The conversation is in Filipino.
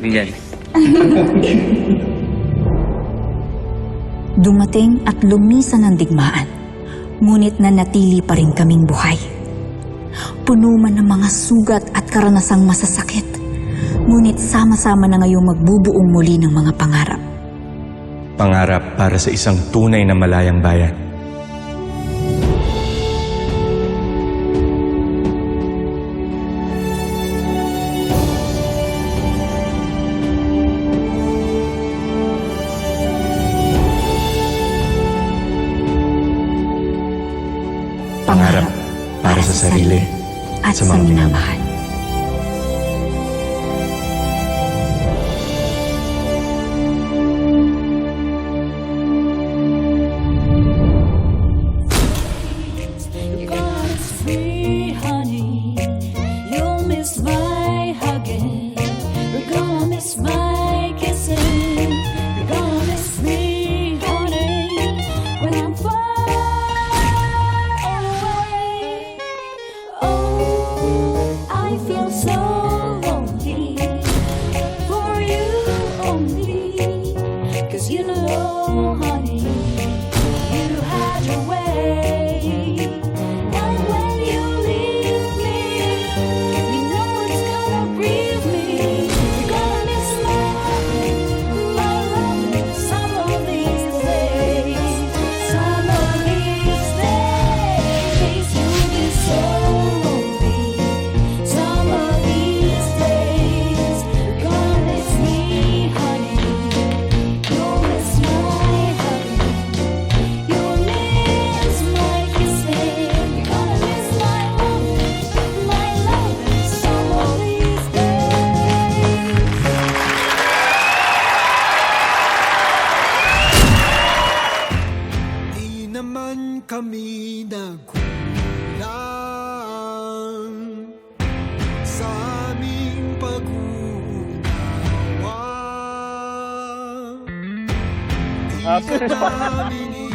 Ganyan. Dumating at lumisan ang digmaan, ngunit nanatili pa rin kaming buhay. Puno man ng mga sugat at karanasang masasakit, ngunit sama-sama na ngayong magbubuong muli ng mga pangarap. Pangarap para sa isang tunay na malayang bayan. Sa sarili at sa mga minamahal. God's free, honey. You'll miss my kami nagkulang sa aming pag-uunawa. Di ka namin